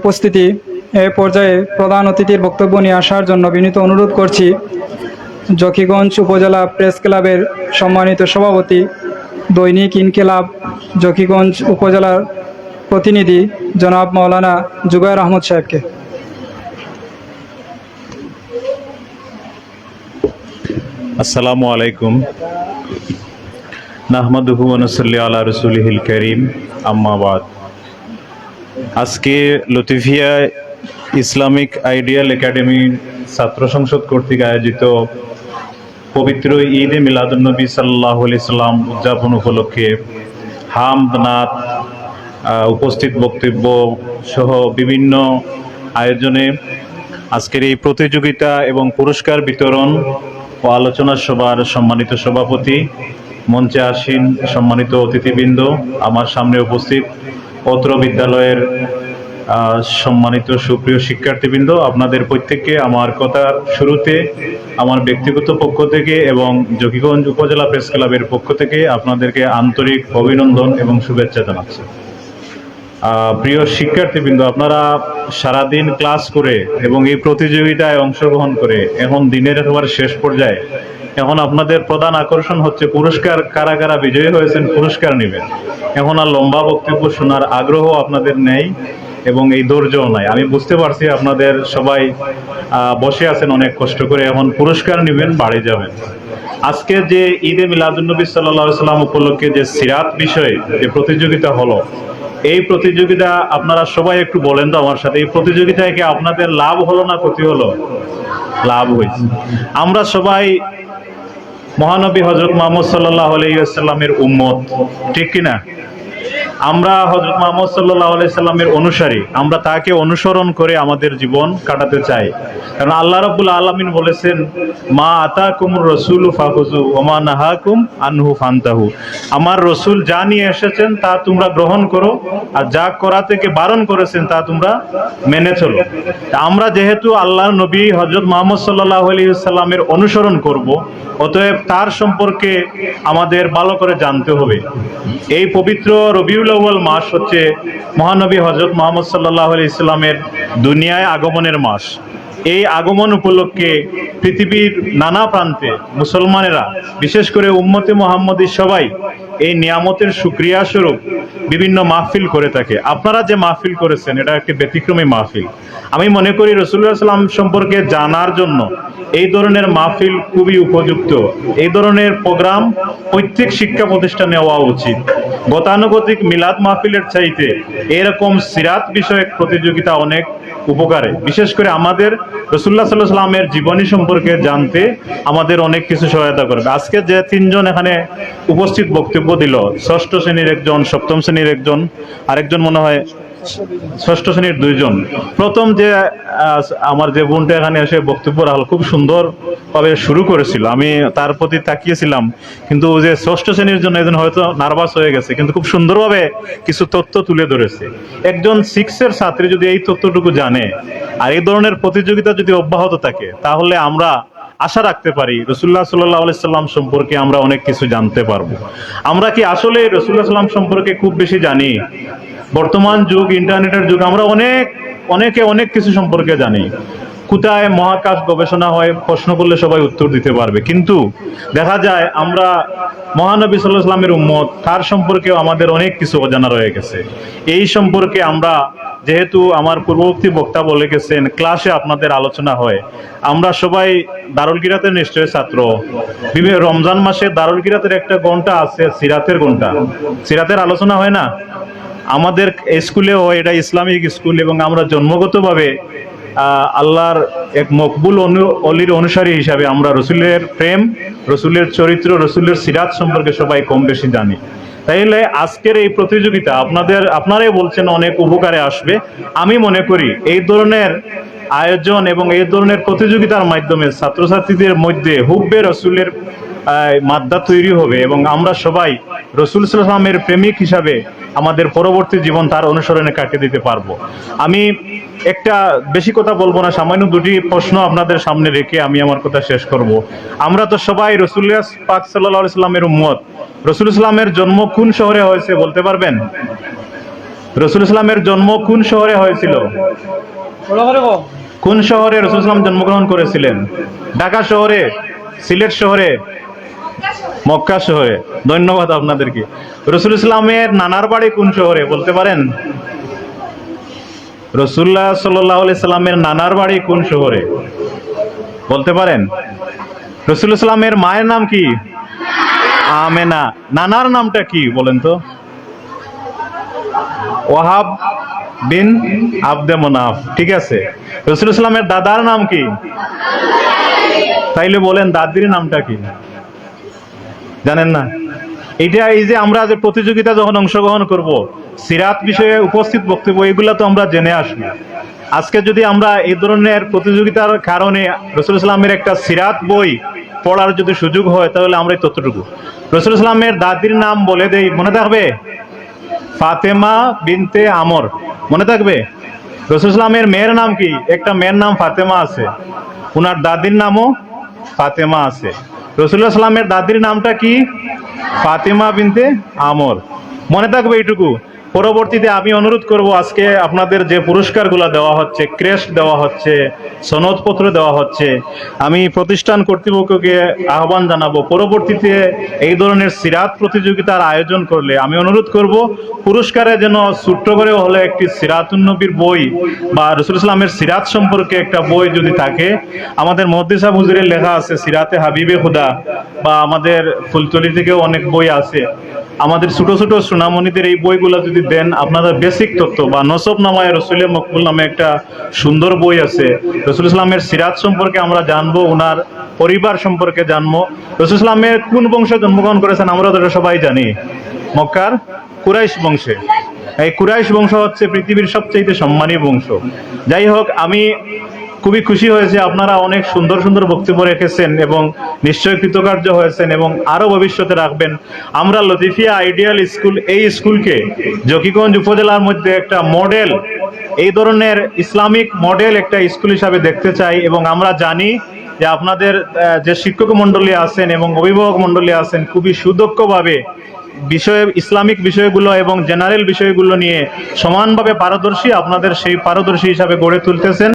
উপস্থিতি, এ পর্যায়ে প্রধান অতিথির বক্তব্য নিয়ে আসার জন্য বিনীত অনুরোধ করছি জকিগঞ্জ উপজেলা প্রেস ক্লাবের সম্মানিত সভাপতি, দৈনিক ইনকিলাব জকিগঞ্জ উপজেলার প্রতিনিধি জনাব মৌলানা জুবাইর আহমদ সাহেবকে। আসসালামু আলাইকুম। নাহমাদুহু অনুসল্লি আলা রসুলিহিল করিম। আম্মাবাদ আজকে লতিফিয়া ইসলামিক আইডিয়াল একাডেমির ছাত্র সংসদ কর্তৃক আয়োজিত পবিত্র ঈদে মিলাদুলনবী সাল্লাহ সাল্লাম উদযাপন উপলক্ষে হামদ নাথ উপস্থিত বক্তব্য সহ বিভিন্ন আয়োজনে আজকের এই প্রতিযোগিতা এবং পুরস্কার বিতরণ ও আলোচনা সভার সম্মানিত সভাপতি মঞ্চে আসীন সম্মানিত অতিথিবৃন্দ। আমার সামনে উপস্থিত অত্র বিদ্যালয়ের সম্মানিত সুপ্রিয় শিক্ষার্থীবৃন্দ, আপনাদের প্রত্যেককে আমার কথার শুরুতে, আমার ব্যক্তিগত পক্ষ থেকে এবং জকিগঞ্জ উপজেলা প্রেস ক্লাবের পক্ষ থেকে আপনাদেরকে আন্তরিক অভিনন্দন এবং শুভেচ্ছা জানাচ্ছি। প্রিয় শিক্ষার্থীবৃন্দ, আপনারা সারাদিন ক্লাস করে এবং এই প্রতিযোগিতায় অংশগ্রহণ করে এখন দিনের একেবারে শেষ পর্যায়ে এখন আপনাদের প্রধান আকর্ষণ হচ্ছে পুরস্কার কারা কারা বিজয়ী হয়েছেন, পুরস্কার নেবেন। এখন আর লম্বা বক্তব্য শোনার আগ্রহ আপনাদের নেই এবং এই ধৈর্যও নাই। আমি বুঝতে পারছি আপনাদের সবাই বসে আছেন অনেক কষ্ট করে, এখন পুরস্কার নেবেন, বাড়ি যাবেন। আজকে যে ঈদে মিলাদুন্নবী সাল্লাহ সাল্লাম উপলক্ষে যে সিরাত বিষয়ে যে প্রতিযোগিতা হলো, এই প্রতিযোগিতা আপনারা সবাই একটু বলেন তো আমার সাথে, এই প্রতিযোগিতায় কি আপনাদের লাভ হলো না ক্ষতি হলো? লাভ হয়েছে। আমরা সবাই মহানবী হজরত মোহাম্মদ সাল্লাহ আলাইসাল্লামের উম্মত ঠিক কিনা? আমরা হজরত মোহাম্মদ সাল্লাহ আলাইসাল্লামের অনুসারী, আমরা তাকে অনুসরণ করে আমাদের জীবন কাটাতে চাই। কারণ আল্লাহ রবুল আলমিন বলেছেন, মা আতা কুমুর রসুল ফাহুজু ওমা নাহাকুম আনহু ফান্তাহু। আমার রসুল যা নিয়ে এসেছেন, তা তোমরা গ্রহণ করো, আর যা করা থেকে বারণ করেছেন, তা তোমরা মেনে চলো। আমরা যেহেতু আল্লাহ নবী হজরত মোহাম্মদ সাল্লাহ আলাইসাল্লামের অনুসরণ করব, অতএব তার সম্পর্কে আমাদের ভালো করে জানতে হবে। এই পবিত্র রবিউল আউ্য়াল মাস হচ্ছে মহানবী হজরত মোহাম্মদ সাল্লাহ আলি ইসলামের দুনিয়ায় আগমনের মাস। এই আগমন উপলক্ষে পৃথিবীর নানা প্রান্তে মুসলমানেরা, বিশেষ করে উম্মতে মোহাম্মদী সবাই এই নিয়ামতের সুক্রিয়া স্বরূপ বিভিন্ন মাহফিল করে থাকে। আপনারা যে মাহফিল করেছেন, এটা একটি ব্যতিক্রমী মাহফিল। আমি মনে করি রসুল্লাহ সাল্লাম সম্পর্কে জানার জন্য এই ধরনের মাহফিল খুবই উপযুক্ত। এই ধরনের প্রোগ্রাম প্রত্যেক শিক্ষা প্রতিষ্ঠানে হওয়া উচিত। গতানুগতিক মিলাদ মাহফিলের চাইতে এরকম সিরাত বিষয়ক প্রতিযোগিতা অনেক উপকারে। বিশেষ করে আমাদের রসুল্লাহ সাল্লাহ সাল্লামের জীবনী সম্পর্কে জানতে আমাদের অনেক কিছু সহায়তা করবে। আজকে যে তিনজন এখানে উপস্থিত বক্তব্য দিল, ষষ্ঠ শ্রেণির একজন, সপ্তম শ্রেণির একজন, আরেকজন মনে হয় ষষ্ঠ শ্রেণির দুইজন। প্রথম যে আমার যে বোনটা এখানে এসে বক্তব্য রাখল, খুব সুন্দর ভাবে শুরু করেছিল। আমি তার প্রতি তাকিয়েছিলাম, কিন্তু যে ষষ্ঠ শ্রেণির জন্য একজন হয়তো নার্ভাস হয়ে গেছে, কিন্তু খুব সুন্দরভাবে কিছু তথ্য তুলে ধরেছে। একজন সিক্সের ছাত্রী যদি এই তথ্যটুকু জানে, আর এই ধরনের প্রতিযোগিতা যদি অব্যাহত থাকে, তাহলে আমরা আশা রাখতে পারি রসুল্লাহ সাল্লাহ সাল্লাম সম্পর্কে আমরা অনেক কিছু জানতে পারব। আমরা কি আসলে রসুল্লাহ সাল্লাম সম্পর্কে খুব বেশি জানি? বর্তমান যুগ ইন্টারনেটের যুগ, আমরা অনেক, অনেকে অনেক কিছু সম্পর্কে জানি। কোথায় মহাকাশ গবেষণা হয়, প্রশ্ন করলে সবাই উত্তর দিতে পারবে। কিন্তু দেখা যায়, আমরা মহানবী সাল্লাহ উম্মত, তার সম্পর্কেও আমাদের অনেক কিছু অজানা রয়ে গেছে। এই সম্পর্কে আমরা, যেহেতু আমার পূর্ববর্তী বক্তা বলে গেছেন ক্লাসে আপনাদের আলোচনা হয়, আমরা সবাই দারুল কিরাতের নিশ্চয় ছাত্র। বিভিন্ন রমজান মাসে দারুল কিরাতের একটা ঘণ্টা আছে, সিরাতের ঘণ্টা সিরাতের আলোচনা হয় না? আমাদের স্কুলেও এটা ইসলামিক স্কুল এবং আমরা জন্মগতভাবে আল্লাহর এক মকবুল অনু- অলির অনুসারী হিসাবে আমরা রসুলের প্রেম, রসুলের চরিত্র, রসুলের সিরাত সম্পর্কে সবাই কম বেশি জানি। তাইলে আজকের এই প্রতিযোগিতা আপনাদের, আপনারাই বলছেন অনেক উপকারে আসবে। আমি মনে করি এই ধরনের আয়োজন এবং এই ধরনের প্রতিযোগিতার মাধ্যমে ছাত্রছাত্রীদের মধ্যে হুব্বে রসুলের মাদ্দা তৈরি হবে এবং আমরা সবাই রসুল সাল্লামের প্রেমিক হিসাবে আমাদের পরবর্তী জীবন তার অনুসরণে কাটিয়ে দিতে পারব। আমি একটা বেশি কথা বলব না, সামান্য দুটি প্রশ্ন আপনাদের সামনে রেখে আমি আমার কথা শেষ করব। আমরা তো সবাই রসুল্লাহ পাক সাল্লাহ সাল্লামের উম্মত। রসুল ইসলামের জন্ম কোন শহরে হয়েছে বলতে পারবেন? রসুল ইসলামের জন্ম কোন শহরে হয়েছিল? কোন শহরে রসুল ইসলাম জন্মগ্রহণ করেছিলেন? ঢাকা শহরে? সিলেট শহরে? মক্কা শহরে। ধন্যবাদ আপনাদেরকে। রসুল ইসলামের নানার বাড়ি কোন শহরে, বলতে পারেন? রসুল্লাহ সাল্লাহ সাল্লামের নানার বাড়ি কোন শহরে, বলতে পারেন? রসুল ইসলামের মায়ের নাম কি? আমেনা। নানার নামটা কি, বলেন তো? ওয়াহাব বিন আবদে মোনাফ। ঠিক আছে। রসুল ইসলামের দাদার নাম কি? তাইলে বলেন দাদির নামটা কি? জানেন না? এটা এই যে আমরা যে প্রতিযোগিতা যখন অংশগ্রহণ করব, সিরাত বিষয়ে উপস্থিত বক্তব্য, এগুলা তো আমরা জেনে আসব। আজকে যদি আমরা এই ধরনের প্রতিযোগিতার কারণে রসুল ইসলামের একটা সিরাত বই পড়ার যদি সুযোগ হয়, তাহলে আমরা এই ততটুকু রসুল ইসলামের দাদির নাম বলে দেই, মনে থাকবে? ফাতেমা বিনতে আমর, মনে থাকবে? রসুল ইসলামের মেয়ের নাম কি? একটা মেয়ের নাম ফাতেমা আছে। ওনার দাদির নামও ফাতেমা আছে। রসুল্লাহ সাল্লামের দাদির নামটা কি? ফাতিমা বিনতে আমর। মনে থাকবে এইটুকু। পরবর্তীতে আমি অনুরোধ করব আজকে আপনাদের যে পুরস্কারগুলো দেওয়া হচ্ছে, ক্রেস্ট দেওয়া হচ্ছে, সনদপত্র দেওয়া হচ্ছে, আমি প্রতিষ্ঠান কর্তৃপক্ষকে আহ্বান জানাব, পরবর্তীতে এই ধরনের সিরাত প্রতিযোগিতার আয়োজন করলে আমি অনুরোধ করব পুরস্কারে যেন ছোট্ট করে হলে একটি সিরাতুন্নবীর বই বা রসুল ইসলামের সিরাত সম্পর্কে একটা বই যদি থাকে, আমাদের মহদ্দিসা হুজুরের লেখা আছে সিরাতে হাবিবে খুদা বা আমাদের ফুলতলি থেকেও অনেক বই আছে। আমাদের ছোট ছোট সোনামণিদের এই বইগুলো যদি দেন, আপনাদের বেসিক তত্ত্ব বা নসব নামায় রসুলের মকবুল নামে একটা সুন্দর বই আছে। রসুল ইসলামের সিরাত সম্পর্কে আমরা জানব, ওনার পরিবার সম্পর্কে জানব। রসুল ইসলামের কোন বংশে জন্মগ্রহণ করেছেন আমরা তো সবাই জানি। মক্কার কুরাইশ বংশে। এই কুরাইশ বংশ হচ্ছে পৃথিবীর সবচেয়ে সম্মানী বংশ। যাই হোক, আমি খুবই খুশি হয়েছে আপনারা অনেক সুন্দর সুন্দর বক্তব্য রেখেছেন এবং নিশ্চয় কৃতকার্য হয়েছেন এবং আরও ভবিষ্যতে রাখবেন। আমরা লতিফিয়া আইডিয়াল স্কুল, এই স্কুলকে জকিগঞ্জ উপজেলার মধ্যে একটা মডেল, এই ধরনের ইসলামিক মডেল একটা স্কুল হিসাবে দেখতে চাই এবং আমরা জানি যে আপনাদের যে শিক্ষক মণ্ডলী আছেন এবং অভিভাবক মণ্ডলী আছেন খুবই সুদক্ষভাবে বিষয়ে, ইসলামিক বিষয়গুলো এবং জেনারেল বিষয়গুলো নিয়ে সমানভাবে পারদর্শী আপনাদের সেই পারদর্শী হিসাবে গড়ে তুলতেছেন।